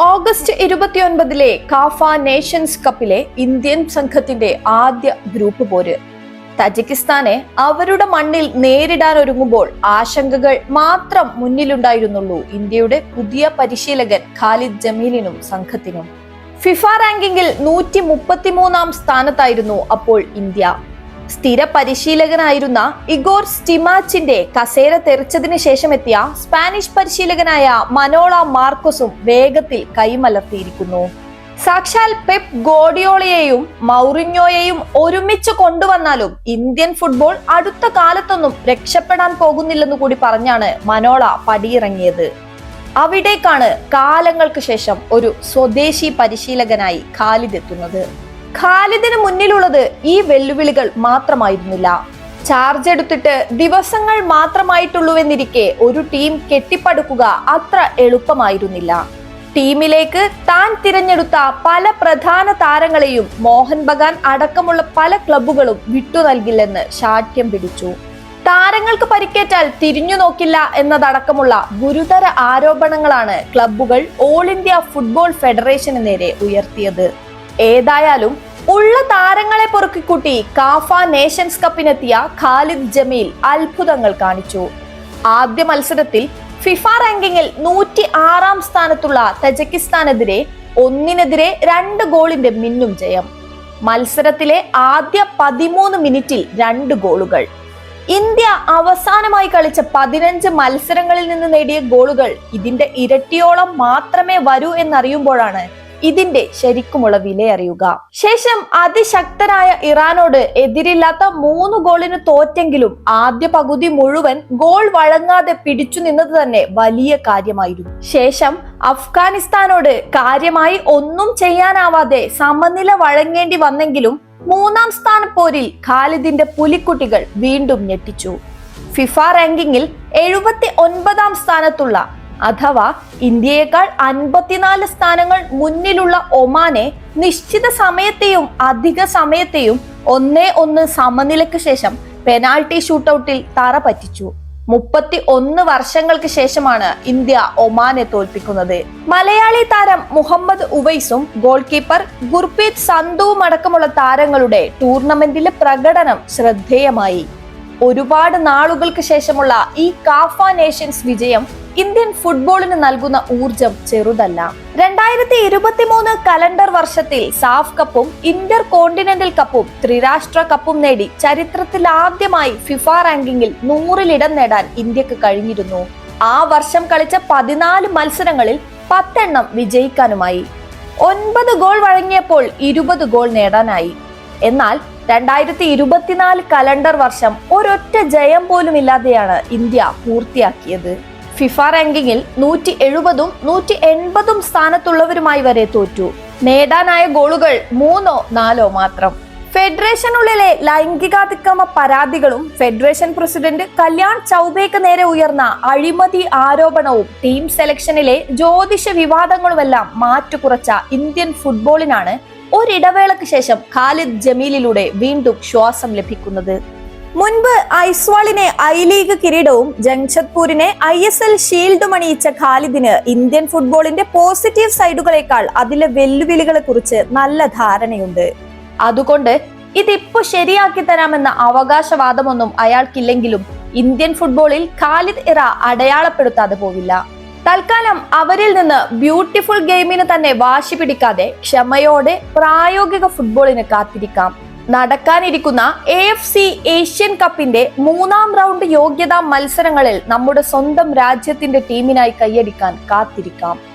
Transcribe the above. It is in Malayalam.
ഓഗസ്റ്റ് ഇരുപത്തിയൊൻപതിലെ കാഫ നേഷൻസ് കപ്പിലെ ഇന്ത്യൻ സംഘത്തിന്റെ ആദ്യ ഗ്രൂപ്പ് പോര്. തജിക്കിസ്ഥാനെ അവരുടെ മണ്ണിൽ നേരിടാൻ ഒരുങ്ങുമ്പോൾ ആശങ്കകൾ മാത്രം മുന്നിലുണ്ടായിരുന്നുള്ളൂ ഇന്ത്യയുടെ പുതിയ പരിശീലകൻ ഖാലിദ് ജമീലിനും സംഘത്തിനും. ഫിഫ റാങ്കിങ്ങിൽ നൂറ്റി മുപ്പത്തിമൂന്നാം സ്ഥാനത്തായിരുന്നു അപ്പോൾ ഇന്ത്യ. സ്ഥിര പരിശീലകനായിരുന്ന ഇഗോർ സ്റ്റിമാച്ചിന്റെ കസേര തെറിച്ചതിന് ശേഷം എത്തിയ സ്പാനിഷ് പരിശീലകനായ മനോള മാർക്കോസും വേഗത്തിൽ കൈമലർത്തിയിരിക്കുന്നു. സാക്ഷാൽ പെപ് ഗോഡിയോളയെയും മൗറിഞ്ഞോയെയും ഒരുമിച്ച് കൊണ്ടുവന്നാലും ഇന്ത്യൻ ഫുട്ബോൾ അടുത്ത കാലത്തൊന്നും രക്ഷപ്പെടാൻ പോകുന്നില്ലെന്ന് കൂടി പറഞ്ഞാണ് മനോള പടിയിറങ്ങിയത്. അവിടേക്കാണ് കാലങ്ങൾക്ക് ശേഷം ഒരു സ്വദേശി പരിശീലകനായി ഖാലിദ് എത്തുന്നത്. ഖാലിദിന് മുന്നിലുള്ളത് ഈ വെല്ലുവിളികൾ മാത്രമായിരുന്നില്ല. ചാർജ് എടുത്തിട്ട് ദിവസങ്ങൾ മാത്രമായിട്ടുള്ളൂവെന്നിരിക്കെ ഒരു ടീം കെട്ടിപ്പടുക്കുക അത്ര എളുപ്പമായിരുന്നില്ല. ടീമിലേക്ക് താൻ തിരഞ്ഞെടുത്ത പല പ്രധാന താരങ്ങളെയും മോഹൻ ബഗാൻ അടക്കമുള്ള പല ക്ലബ്ബുകളും വിട്ടു നൽകില്ലെന്ന് ശാഠ്യം പിടിച്ചു. താരങ്ങൾക്ക് പരിക്കേറ്റാൽ തിരിഞ്ഞു നോക്കില്ല എന്നതടക്കമുള്ള ഗുരുതര ആരോപണങ്ങളാണ് ക്ലബ്ബുകൾ ഓൾ ഇന്ത്യ ഫുട്ബോൾ ഫെഡറേഷന് നേരെ ഉയർത്തിയത്. ഏതായാലും ഉള്ള താരങ്ങളെ പൊറുക്കിക്കൂട്ടി കാഫ നേഷൻസ് കപ്പിനെത്തിയ ഖാലിദ് ജമീൽ അത്ഭുതങ്ങൾ കാണിച്ചു. ആദ്യ മത്സരത്തിൽ ഫിഫ റാങ്കിങ്ങിൽ നൂറ്റി ആറാം സ്ഥാനത്തുള്ള തജക്കിസ്ഥാനെതിരെ ഒന്നിനെതിരെ രണ്ട് ഗോളിന്റെ മിന്നും ജയം. മത്സരത്തിലെ ആദ്യ പതിമൂന്ന് മിനിറ്റിൽ രണ്ട് ഗോളുകൾ. ഇന്ത്യ അവസാനമായി കളിച്ച പതിനഞ്ച് മത്സരങ്ങളിൽ നിന്ന് നേടിയ ഗോളുകൾ ഇതിന്റെ ഇരട്ടിയോളം മാത്രമേ വരൂ എന്നറിയുമ്പോഴാണ് ഇതിന്റെ ശരിക്കുമുള്ള വില അറിയുക ശേഷം അതിശക്തരായ ഇറാനോട് എതിരില്ലാത്ത മൂന്ന് ഗോളിന് തോറ്റെങ്കിലും ആദ്യ പകുതി മുഴുവൻ ഗോൾ വഴങ്ങാതെ പിടിച്ചു നിന്നത് തന്നെ വലിയ കാര്യമായിരുന്നു. ശേഷം അഫ്ഗാനിസ്ഥാനോട് കാര്യമായി ഒന്നും ചെയ്യാനാവാതെ സമനില വഴങ്ങേണ്ടി വന്നെങ്കിലും മൂന്നാം സ്ഥാന പോരിൽ ഖാലിദിന്റെ പുലിക്കുട്ടികൾ വീണ്ടും ഞെട്ടിച്ചു. ഫിഫ റാങ്കിങ്ങിൽ എഴുപത്തി ഒൻപതാം സ്ഥാനത്തുള്ള അഥവാ ഇന്ത്യയേക്കാൾ അൻപത്തിനാല് സ്ഥാനങ്ങൾ മുന്നിലുള്ള ഒമാനെ നിശ്ചിത സമയത്തെയും അധിക സമയത്തെയും ഒന്നേ ഒന്ന് സമനിലയ്ക്ക് ശേഷം പെനാൾട്ടി ഷൂട്ടൌട്ടിൽ തറ പറ്റിച്ചു. മുപ്പത്തി ഒന്ന് വർഷങ്ങൾക്ക് ശേഷമാണ് ഇന്ത്യ ഒമാനെ തോൽപ്പിക്കുന്നത്. മലയാളി താരം മുഹമ്മദ് ഉവൈസും ഗോൾ കീപ്പർ ഗുർപ്രീത് സന്ധുവും അടക്കമുള്ള താരങ്ങളുടെ ടൂർണമെന്റിലെ പ്രകടനം ശ്രദ്ധേയമായി. ഒരുപാട് നാളുകൾക്ക് ശേഷമുള്ള ഈ കാഫ നേഷൻസ് വിജയം ഇന്ത്യൻ ഫുട്ബോളിന് നൽകുന്ന ഊർജം ചെറുതല്ല. രണ്ടായിരത്തി ഇരുപത്തിമൂന്ന് കലണ്ടർ വർഷത്തിൽ സാഫ് കപ്പും ഇന്റർ കോണ്ടിനെന്റൽ കപ്പും ത്രിരാഷ്ട്ര കപ്പും നേടി ചരിത്രത്തിൽ ആദ്യമായി ഫിഫ റാങ്കിങ്ങിൽ നൂറിലിടം നേടാൻ ഇന്ത്യയ്ക്ക് കഴിഞ്ഞിരുന്നു. ആ വർഷം കളിച്ച പതിനാല് മത്സരങ്ങളിൽ പത്തെണ്ണം വിജയിക്കാനുമായി. ഒൻപത് ഗോൾ വഴങ്ങിയപ്പോൾ ഇരുപത് ഗോൾ നേടാനായി. എന്നാൽ രണ്ടായിരത്തി ഇരുപത്തിനാല് കലണ്ടർ വർഷം ഒരൊറ്റ ജയം പോലും ഇല്ലാതെയാണ് ഇന്ത്യ പൂർത്തിയാക്കിയത്. ഫിഫ റാങ്കിങ്ങിൽ നൂറ്റി എഴുപതും നൂറ്റി എൺപതും സ്ഥാനത്തുള്ളവരുമായി വരെ തോറ്റു. നേടാനായ ഗോളുകൾ മൂന്നോ നാലോ മാത്രം. ഫെഡറേഷനുള്ളിലെ ലൈംഗികാതിക്രമ പരാതികളും ഫെഡറേഷൻ പ്രസിഡന്റ് കല്യാൺ ചൗബേക്ക് നേരെ ഉയർന്ന അഴിമതി ആരോപണവും ടീം സെലക്ഷനിലെ ജ്യോതിഷ വിവാദങ്ങളുമെല്ലാം മാറ്റുകുറച്ച ഇന്ത്യൻ ഫുട്ബോളിനാണ് ഒരിടവേളയ്ക്ക് ശേഷം ഖാലിദ് ജമീലിലൂടെ വീണ്ടും ശ്വാസം ലഭിക്കുന്നത്. മുൻപ് ഐസ്വാളിനെ ഐ ലീഗ് കിരീടവും ജംഷഡ്പൂരിനെ ഐ എസ് എൽ ഷീൽഡും അണിയിച്ച ഖാലിദിന് ഇന്ത്യൻ ഫുട്ബോളിന്റെ പോസിറ്റീവ് സൈഡുകളെക്കാൾ അതിലെ വെല്ലുവിളികളെ കുറിച്ച് നല്ല ധാരണയുണ്ട്. അതുകൊണ്ട് ഇതിപ്പോ ശരിയാക്കി തരാമെന്ന അവകാശവാദമൊന്നും അയാൾക്കില്ലെങ്കിലും ഇന്ത്യൻ ഫുട്ബോളിൽ ഖാലിദ് ഇറ അടയാളപ്പെടുത്താതെ പോവില്ല. തൽക്കാലം അവരിൽ നിന്ന് ബ്യൂട്ടിഫുൾ ഗെയിമിന് തന്നെ വാശി പിടിക്കാതെ ക്ഷമയോടെ പ്രായോഗിക ഫുട്ബോളിന് കാത്തിരിക്കാം. നടക്കാനിരിക്കുന്ന എ എഫ് സി ഏഷ്യൻ കപ്പിന്റെ മൂന്നാം റൗണ്ട് യോഗ്യതാ മത്സരങ്ങളിൽ നമ്മുടെ സ്വന്തം രാജ്യത്തിന്റെ ടീമിനായി കൈയടിക്കാൻ കാത്തിരിക്കാം.